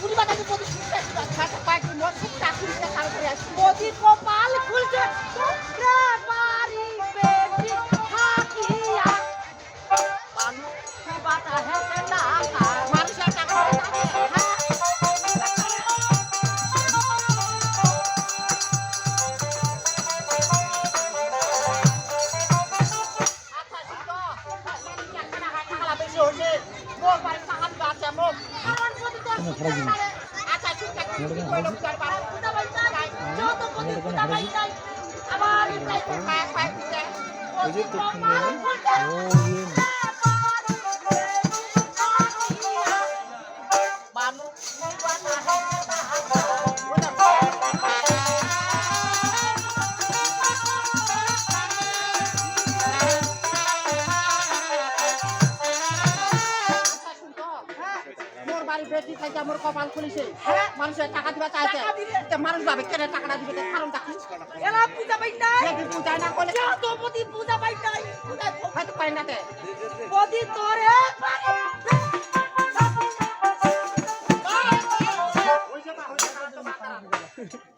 কি আমার কাজের চাপ যদি তোর আচ্ছা ঠিক আছে কি কইলো তার বাড়ি পুতা বাড়ি যাই যত বাড়ি বেটি থেকে আমার কপাল খুলিছে। মানুষের টাকা দিবা চাইছে। মানুষ ভাবে কেন টাকাটা দিবে? কারণ দেখি এলা পূজা পাই নাই। যদি পূজায় না করলে যতপতি পূজা পাই নাই। হয়তো পাই না তে। পদি তোরে খাওয়াটা বেশি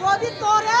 পদি তোরে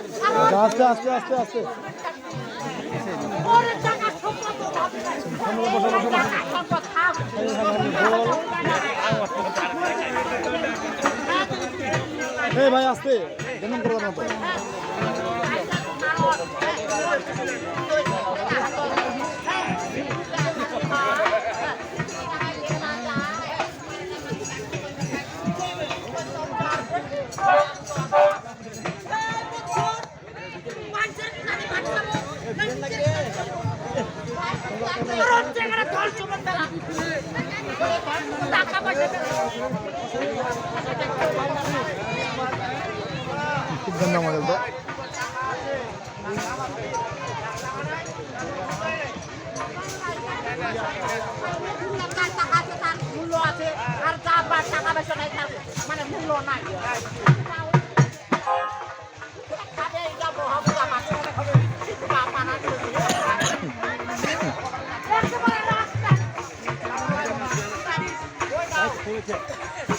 আস্তে আস্তে আস্তে আস্তে। এই ভাই আস্তে। যেমন করে না তো খুব মডেল তো টাকা আছে তার মূল্য আছে আর যা টাকা পয়সা নাই তার মানে মূল্য নাই れて。